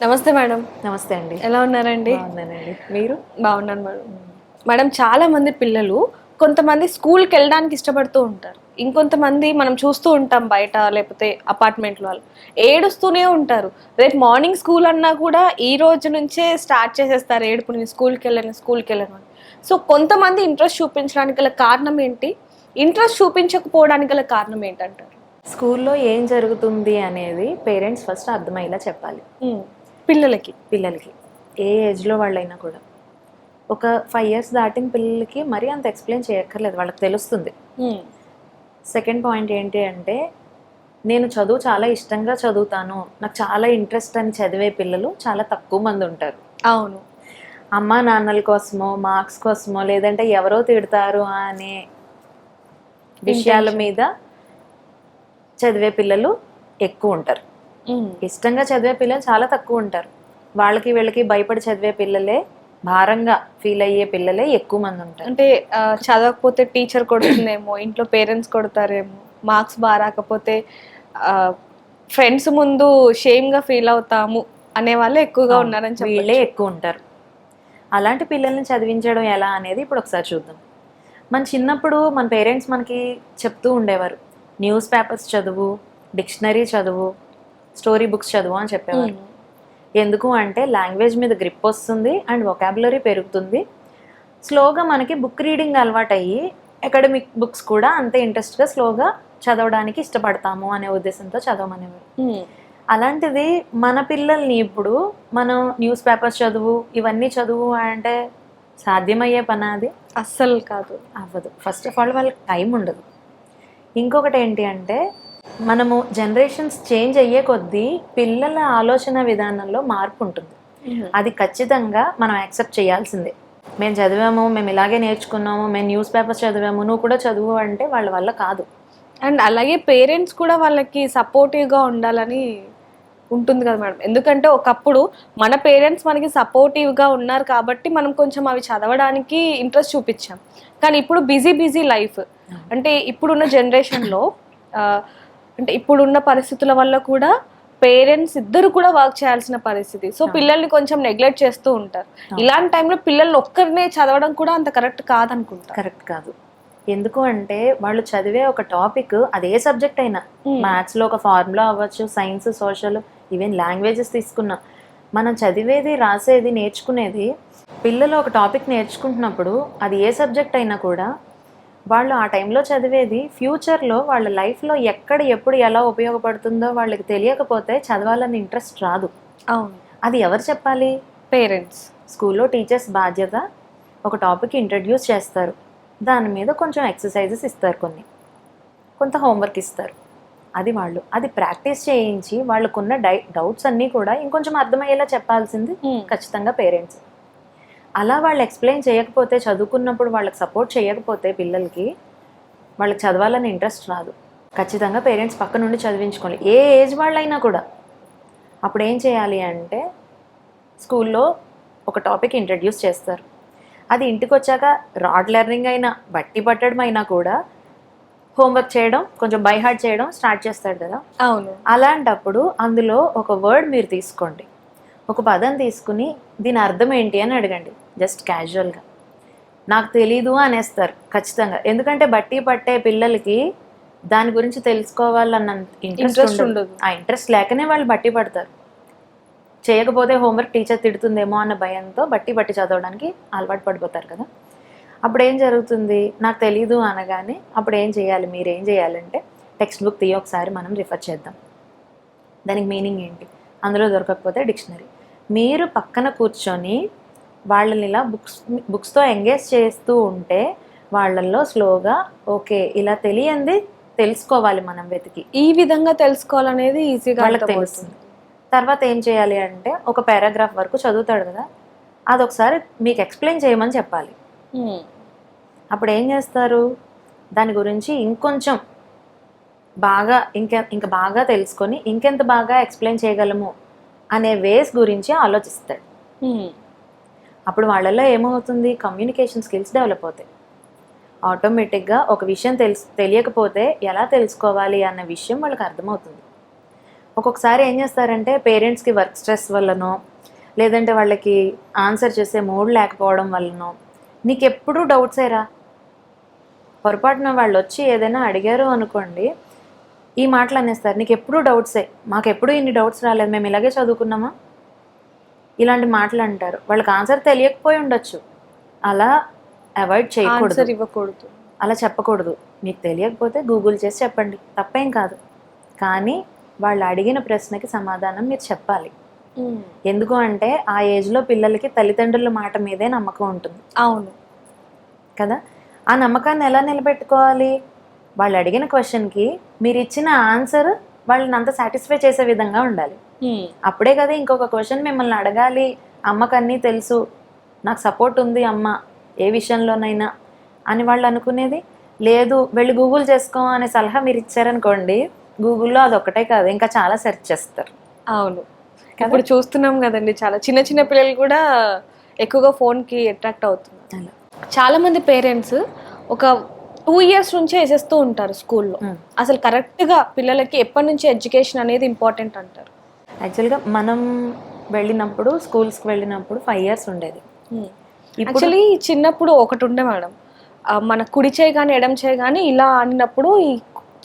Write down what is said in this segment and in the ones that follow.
నమస్తే మేడం. నమస్తే అండి. ఎలా ఉన్నారండి? బాగున్నానండి. మీరు? బాగున్నాను మేడం. మేడం చాలా మంది పిల్లలు కొంతమంది స్కూల్కి వెళ్ళడానికి ఇష్టపడుతూ ఉంటారు. ఇంకొంతమంది మనం చూస్తూ ఉంటాం బయట లేకపోతే అపార్ట్మెంట్లో వాళ్ళు ఏడుస్తూనే ఉంటారు. రేపు మార్నింగ్ స్కూల్ అన్నా కూడా ఈ రోజు నుంచే స్టార్ట్ చేసేస్తారు ఏడుపు నేను స్కూల్కి వెళ్ళాను స్కూల్కి వెళ్ళాను అని. సో కొంతమంది ఇంట్రెస్ట్ చూపించడానికి గల కారణం ఏంటి? ఇంట్రెస్ట్ చూపించకపోవడానికి గల కారణం ఏంటంటారు? స్కూల్లో ఏం జరుగుతుంది అనేది పేరెంట్స్ ఫస్ట్ అర్థమయ్యేలా చెప్పాలి. పిల్లలకి పిల్లలకి ఏ ఏజ్లో వాళ్ళైనా కూడా. ఒక ఫైవ్ ఇయర్స్ దాటిన పిల్లలకి మరీ అంత ఎక్స్ప్లెయిన్ చేయక్కర్లేదు వాళ్ళకి తెలుస్తుంది. సెకండ్ పాయింట్ ఏంటి అంటే నేను చదువు చాలా ఇష్టంగా చదువుతాను నాకు చాలా ఇంట్రెస్ట్ అని చదివే పిల్లలు చాలా తక్కువ మంది ఉంటారు. అవును. అమ్మా నాన్నల కోసమో మార్క్స్ కోసమో లేదంటే ఎవరో తిడతారు అనే విషయాల మీద చదివే పిల్లలు ఎక్కువ ఉంటారు. ఇష్టంగా చదివే పిల్లలు చాలా తక్కువ ఉంటారు. వాళ్ళకి వీళ్ళకి భయపడి చదివే పిల్లలే భారంగా ఫీల్ అయ్యే పిల్లలే ఎక్కువ మంది ఉంటారు. అంటే చదవకపోతే టీచర్ కొడుతుందేమో ఇంట్లో పేరెంట్స్ కొడతారేమో మార్క్స్ బాగా రాకపోతే ఫ్రెండ్స్ ముందు షేమ్గా ఫీల్ అవుతాము అనే వాళ్ళే ఎక్కువగా ఉన్నారని వీళ్ళే చెప్పి ఎక్కువ ఉంటారు. అలాంటి పిల్లల్ని చదివించడం ఎలా అనేది ఇప్పుడు ఒకసారి చూద్దాం. మన చిన్నప్పుడు మన పేరెంట్స్ మనకి చెప్తూ ఉండేవారు. న్యూస్ పేపర్స్ చదువు డిక్షనరీ చదువు స్టోరీ బుక్స్ చదువు అని చెప్పేవారు. ఎందుకు అంటే లాంగ్వేజ్ మీద గ్రిప్ వస్తుంది అండ్ వొకాబులరీ పెరుగుతుంది. స్లోగా మనకి బుక్ రీడింగ్ అలవాటు అయ్యి అకాడమిక్ బుక్స్ కూడా అంతే ఇంట్రెస్ట్గా స్లోగా చదవడానికి ఇష్టపడతాము అనే ఉద్దేశంతో చదవమనేవారు. అలాంటిది మన పిల్లల్ని ఇప్పుడు మనం న్యూస్ పేపర్స్ చదువు ఇవన్నీ చదువు అంటే సాధ్యమయ్యే పని అది? అస్సలు కాదు. అవ్వదు. ఫస్ట్ ఆఫ్ ఆల్ వాళ్ళకి టైం ఉండదు. ఇంకొకటి ఏంటి అంటే మనము జనరేషన్స్ చేంజ్ అయ్యే కొద్దీ పిల్లల ఆలోచన విధానంలో మార్పు ఉంటుంది. అది ఖచ్చితంగా మనం యాక్సెప్ట్ చేయాల్సిందే. మేము చదివాము మేము ఇలాగే నేర్చుకున్నాము మేము న్యూస్ పేపర్స్ చదివాము నువ్వు కూడా చదువు అంటే వాళ్ళ వల్ల కాదు. అండ్ అలాగే పేరెంట్స్ కూడా వాళ్ళకి supportive గా ఉండాలని ఉంటుంది కదా మేడం. ఎందుకంటే ఒకప్పుడు మన పేరెంట్స్ మనకి supportive గా ఉన్నారు కాబట్టి మనం కొంచెం అవి చదవడానికి ఇంట్రెస్ట్ చూపించాం. కానీ ఇప్పుడు బిజీ బిజీ లైఫ్ అంటే ఇప్పుడున్న జనరేషన్లో అంటే ఇప్పుడున్న పరిస్థితుల వల్ల కూడా పేరెంట్స్ ఇద్దరు కూడా వర్క్ చేయాల్సిన పరిస్థితి. సో పిల్లల్ని కొంచెం నెగ్లెక్ట్ చేస్తూ ఉంటారు. ఇలాంటి టైంలో పిల్లల్ని ఒక్కరినే చదవడం కూడా అంత కరెక్ట్ కాదనుకుంటా. కరెక్ట్ కాదు. ఎందుకు అంటే వాళ్ళు చదివే ఒక టాపిక్ అదే సబ్జెక్ట్ అయినా. Hmm. మ్యాథ్స్లో ఒక ఫార్ములా అవ్వచ్చు సైన్స్ సోషల్ ఈవెన్ లాంగ్వేజెస్ తీసుకున్నా. మనం చదివేది రాసేది నేర్చుకునేది పిల్లలు ఒక టాపిక్ నేర్చుకుంటున్నప్పుడు అది ఏ సబ్జెక్ట్ అయినా కూడా వాళ్ళు ఆ టైంలో చదివేది ఫ్యూచర్లో వాళ్ళ లైఫ్లో ఎక్కడ ఎప్పుడు ఎలా ఉపయోగపడుతుందో వాళ్ళకి తెలియకపోతే చదవాలని ఇంట్రెస్ట్ రాదు. అవును. అది ఎవరు చెప్పాలి? పేరెంట్స్. స్కూల్లో టీచర్స్ బాధ్యత. ఒక టాపిక్ ఇంట్రడ్యూస్ చేస్తారు. దాని మీద కొంచెం ఎక్సర్సైజెస్ ఇస్తారు కొన్ని. కొంత హోంవర్క్ ఇస్తారు. అది వాళ్ళు. అది ప్రాక్టీస్ చేయించి వాళ్ళకున్న డై డౌట్స్ అన్నీ కూడా ఇంకొంచెం అర్థమయ్యేలా చెప్పాల్సింది ఖచ్చితంగా పేరెంట్స్. అలా వాళ్ళు ఎక్స్ప్లెయిన్ చేయకపోతే చదువుకున్నప్పుడు వాళ్ళకి సపోర్ట్ చేయకపోతే పిల్లలకి వాళ్ళకి చదవాలని ఇంట్రెస్ట్ రాదు. ఖచ్చితంగా పేరెంట్స్ పక్క నుండి చదివించుకోవాలి ఏ ఏజ్ వాళ్ళైనా కూడా. అప్పుడు ఏం చేయాలి అంటే స్కూల్లో ఒక టాపిక్ ఇంట్రడ్యూస్ చేస్తారు. అది ఇంటికి వచ్చాక రాడ్ లెర్నింగ్ అయినా బట్టి పట్టడం అయినా కూడా హోంవర్క్ చేయడం కొంచెం బై హార్ట్ చేయడం స్టార్ట్ చేస్తాడు కదా. అవును. అలాంటప్పుడు అందులో ఒక వర్డ్ మీరు తీసుకోండి. ఒక పదం తీసుకుని దీని అర్థం ఏంటి? అని అడగండి. జస్ట్ క్యాజువల్గా. నాకు తెలీదు అనేస్తారు ఖచ్చితంగా. ఎందుకంటే బట్టి పట్టే పిల్లలకి దాని గురించి తెలుసుకోవాలన్న ఇంట్రెస్ట్. ఉండదు. ఆ ఇంట్రెస్ట్ లేకనే వాళ్ళు బట్టి పడతారు. చేయకపోతే హోంవర్క్ టీచర్ తిడుతుందేమో అన్న భయంతో బట్టి బట్టి చదవడానికి అలవాటు పడిపోతారు కదా. అప్పుడు ఏం జరుగుతుంది? నాకు తెలీదు అనగానే అప్పుడు ఏం చేయాలి? మీరు ఏం చేయాలంటే టెక్స్ట్ బుక్ తీయ ఒకసారి మనం రిఫర్ చేద్దాం. దానికి మీనింగ్ ఏంటి? అందులో దొరకకపోతే డిక్షనరీ. మీరు పక్కన కూర్చొని వాళ్ళని ఇలా బుక్స్ బుక్స్తో ఎంగేజ్ చేస్తూ ఉంటే వాళ్ళల్లో స్లోగా ఓకే ఇలా తెలియంది తెలుసుకోవాలి మనం వెతికి. ఈ విధంగా తెలుసుకోవాలనేది ఈజీగా వాళ్ళకి తెలుస్తుంది. తర్వాత ఏం చేయాలి అంటే ఒక పారాగ్రాఫ్ వరకు చదువుతాడు కదా అది ఒకసారి మీకు ఎక్స్ప్లెయిన్ చేయమని చెప్పాలి. అప్పుడు ఏం చేస్తారు? దాని గురించి ఇంకొంచెం బాగా ఇంకా ఇంకా బాగా తెలుసుకొని ఇంకెంత బాగా ఎక్స్ప్లెయిన్ చేయగలము అనే వేస్ గురించి ఆలోచిస్తాడు. అప్పుడు వాళ్ళల్లో ఏమవుతుంది? కమ్యూనికేషన్ స్కిల్స్ డెవలప్ అవుతాయి. ఆటోమేటిక్గా ఒక విషయం తెలుసు తెలియకపోతే ఎలా తెలుసుకోవాలి అన్న విషయం వాళ్ళకి అర్థమవుతుంది. ఒక్కొక్కసారి ఏం చేస్తారంటే పేరెంట్స్కి వర్క్ స్ట్రెస్ వల్లనో లేదంటే వాళ్ళకి ఆన్సర్ చేసే మూడ్ లేకపోవడం వల్లనో నీకు ఎప్పుడూ డౌట్సేరా పొరపాటున వాళ్ళు వచ్చి ఏదైనా అడిగారు అనుకోండి ఈ మాటలు అనేస్తారు నీకు ఎప్పుడూ డౌట్సే మాకు ఎప్పుడూ ఇన్ని డౌట్స్ రాలేదు? మేము ఇలాగే చదువుకున్నామా? ఇలాంటి మాటలు అంటారు. వాళ్ళకి ఆన్సర్ తెలియకపోయి ఉండొచ్చు. అలా అవాయిడ్ చేయకూడదు. ఇవ్వకూడదు. అలా చెప్పకూడదు. మీకు తెలియకపోతే గూగుల్ చేసి చెప్పండి. తప్పేం కాదు. కానీ వాళ్ళు అడిగిన ప్రశ్నకి సమాధానం మీరు చెప్పాలి. ఎందుకు అంటే ఆ ఏజ్లో పిల్లలకి తల్లిదండ్రుల మాట మీదే నమ్మకం ఉంటుంది. అవును. కదా? ఆ నమ్మకాన్ని ఎలా నిలబెట్టుకోవాలి? వాళ్ళు అడిగిన క్వశ్చన్కి మీరు ఇచ్చిన ఆన్సర్ వాళ్ళని అంత సాటిస్ఫై చేసే విధంగా ఉండాలి. అప్పుడే కదా ఇంకొక క్వశ్చన్ మిమ్మల్ని అడగాలి. అమ్మకు అన్నీ తెలుసు. నాకు సపోర్ట్ ఉంది అమ్మ. ఏ విషయంలోనైనా అని వాళ్ళు అనుకునేది? లేదు వెళ్ళి గూగుల్ చేసుకో అనే సలహా మీరు ఇచ్చారనుకోండి గూగుల్లో అది ఒకటే కాదు. ఇంకా చాలా సెర్చ్ చేస్తారు. అవును. ఇప్పుడు చూస్తున్నాం కదండి చాలా. చిన్న చిన్న పిల్లలు కూడా ఎక్కువగా ఫోన్కి అట్రాక్ట్ అవుతున్నారు. అలా చాలా. మంది పేరెంట్స్ ఒక టూ ఇయర్స్ నుంచే వేసేస్తూ ఉంటారు స్కూల్లో. అసలు కరెక్ట్గా పిల్లలకి ఎప్పటి నుంచి ఎడ్యుకేషన్ అనేది ఇంపార్టెంట్ అంటారు. యాక్చువల్గా మనం వెళ్ళినప్పుడు స్కూల్స్కి వెళ్ళినప్పుడు ఫైవ్ ఇయర్స్ ఉండేది. యాక్చువల్లీ చిన్నప్పుడు ఒకటి ఉండే మేడం. మన కుడి చేయి కానీ ఎడం చేయి కానీ ఇలా అన్నప్పుడు ఈ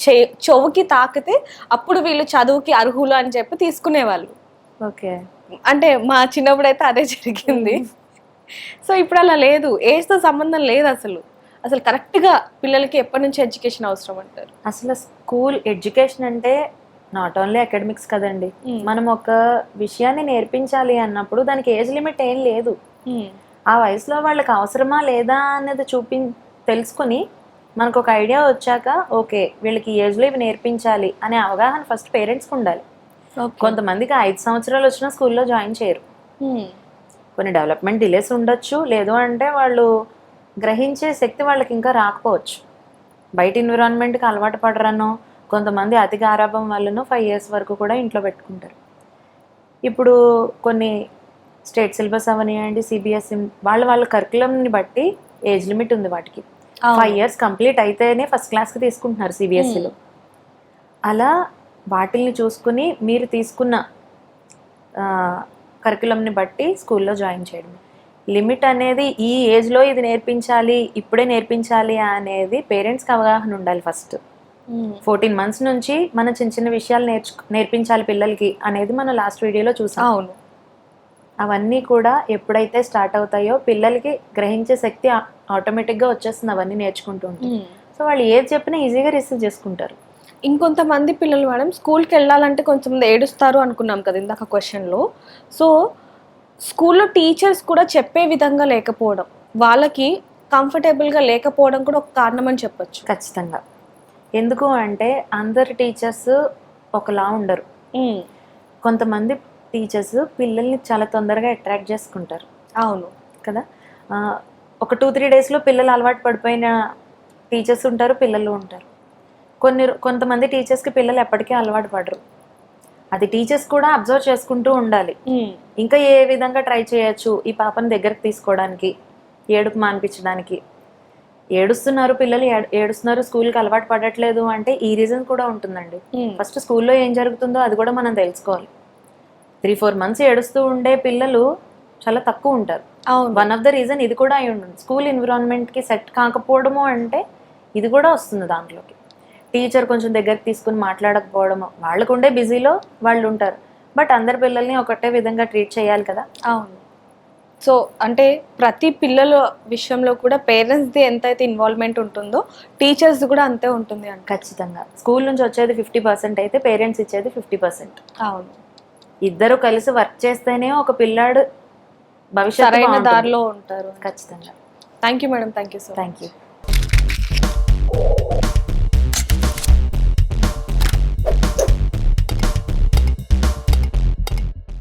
చే చెవుకి తాకితే అప్పుడు వీళ్ళు చదువుకి అర్హులు అని చెప్పి తీసుకునేవాళ్ళు. ఓకే. అంటే మా చిన్నప్పుడు అయితే అదే జరిగింది. సో ఇప్పుడు అలా లేదు. ఏజ్తో సంబంధం లేదు అసలు. అసలు కరెక్ట్గా పిల్లలకి ఎప్పటి నుంచి ఎడ్యుకేషన్ అవసరం అంటారు? అసలు స్కూల్ ఎడ్యుకేషన్ అంటే నాట్ ఓన్లీ అకాడమిక్స్ కదండి. Hmm. మనం ఒక విషయాన్ని నేర్పించాలి అన్నప్పుడు దానికి ఏజ్ లిమిట్ ఏం లేదు. ఆ వయసులో వాళ్ళకి అవసరమా లేదా అనేది చూపి తెలుసుకుని మనకు ఒక ఐడియా వచ్చాక ఓకే వీళ్ళకి ఏజ్లో ఇవి నేర్పించాలి అనే అవగాహన ఫస్ట్ పేరెంట్స్కి ఉండాలి. కొంతమందికి ఐదు సంవత్సరాలు వచ్చిన స్కూల్లో జాయిన్ చేయరు. కొన్ని డెవలప్మెంట్ డిలేస్ ఉండొచ్చు లేదు అంటే వాళ్ళు గ్రహించే శక్తి వాళ్ళకి ఇంకా రాకపోవచ్చు. బయట ఎన్విరాన్మెంట్కి అలవాటు పడరనో కొంతమంది అతి గారాభం వల్లనో ఫైవ్ ఇయర్స్ వరకు కూడా ఇంట్లో పెట్టుకుంటారు. ఇప్పుడు కొన్ని స్టేట్ సిలబస్ అవనివ్వండి సిబిఎస్ఈ వాళ్ళ వాళ్ళ కరికులంని బట్టి ఏజ్ లిమిట్ ఉంది వాటికి. ఫైవ్ ఇయర్స్ కంప్లీట్ అయితేనే ఫస్ట్ క్లాస్కి తీసుకుంటున్నారు సిబిఎస్ఈలో అలా వాటిల్ని చూసుకుని మీరు తీసుకున్న కరికులంని బట్టి స్కూల్లో జాయిన్ చేయడం లిమిట్ అనేది ఈ ఏజ్లో ఇది నేర్పించాలి ఇప్పుడే నేర్పించాలి అనేది పేరెంట్స్కి అవగాహన ఉండాలి ఫస్ట్ ఫోర్టీన్ మంత్స్ నుంచి మనం చిన్న చిన్న విషయాలు నేర్చు నేర్పించాలి పిల్లలకి అనేది మనం లాస్ట్ వీడియోలో చూసాం. అవును. అవన్నీ కూడా ఎప్పుడైతే స్టార్ట్ అవుతాయో పిల్లలకి గ్రహించే శక్తి ఆటోమేటిక్గా వచ్చేస్తుంది అవన్నీ నేర్చుకుంటూ ఉంటే. సో వాళ్ళు ఏది చెప్పినా ఈజీగా రిసీవ్ చేసుకుంటారు. ఇంకొంతమంది పిల్లలు మేడం స్కూల్కి వెళ్ళాలంటే కొంచెం ఏడుస్తారు అనుకున్నాం కదా ఇందాక క్వశ్చన్లో. సో స్కూల్లో టీచర్స్ కూడా చెప్పే విధంగా లేకపోవడం వాళ్ళకి కంఫర్టబుల్గా లేకపోవడం కూడా ఒక కారణం అని చెప్పొచ్చు. ఖచ్చితంగా. ఎందుకు అంటే అందరు టీచర్స్ ఒకలా ఉండరు. కొంతమంది టీచర్స్ పిల్లల్ని చాలా తొందరగా అట్రాక్ట్ చేసుకుంటారు. అవును. కదా? ఒక టూ త్రీ డేస్లో పిల్లలు అలవాటు పడిపోయిన టీచర్స్ ఉంటారు పిల్లలు ఉంటారు. కొన్ని కొంతమంది టీచర్స్కి పిల్లలు ఎప్పటికీ అలవాటు పడరు. అది టీచర్స్ కూడా అబ్జర్వ్ చేసుకుంటూ ఉండాలి. ఇంకా ఏ విధంగా ట్రై చేయొచ్చు ఈ పాపని దగ్గరకు తీసుకోవడానికి ఏడుపు మానిపించడానికి? ఏడుస్తున్నారు పిల్లలు ఏడు- ఏడుస్తున్నారు స్కూల్కి అలవాటు పడట్లేదు అంటే ఈ రీజన్ కూడా ఉంటుందండి. ఫస్ట్ స్కూల్లో ఏం జరుగుతుందో అది కూడా మనం తెలుసుకోవాలి. త్రీ ఫోర్ మంత్స్ ఏడుస్తూ ఉండే పిల్లలు చాలా తక్కువ ఉంటారు. వన్ ఆఫ్ ద రీజన్ ఇది కూడా అయి ఉంటుంది. స్కూల్ ఎన్విరాన్మెంట్కి సెట్ కాకపోవడము అంటే ఇది కూడా వస్తుంది దాంట్లోకి. టీచర్ కొంచెం దగ్గరికి తీసుకుని మాట్లాడకపోవడము వాళ్ళకు ఉండే బిజీలో వాళ్ళు ఉంటారు. బట్ అందరి పిల్లల్ని ఒకటే విధంగా ట్రీట్ చేయాలి కదా. అవును. సో అంటే ప్రతి పిల్లల విషయంలో కూడా పేరెంట్స్ది ఎంతైతే ఇన్వాల్వ్మెంట్ ఉంటుందో టీచర్స్ కూడా అంతే ఉంటుంది అంట. ఖచ్చితంగా. స్కూల్ నుంచి వచ్చేది ఫిఫ్టీ పర్సెంట్ అయితే పేరెంట్స్ ఇచ్చేది ఫిఫ్టీ పర్సెంట్. అవును. ఇద్దరు కలిసి వర్క్ చేస్తేనే ఒక పిల్లాడు బాగుంటుంది. దారిలో ఉంటారు. ఖచ్చితంగా. Thank you madam. Thank you so thank you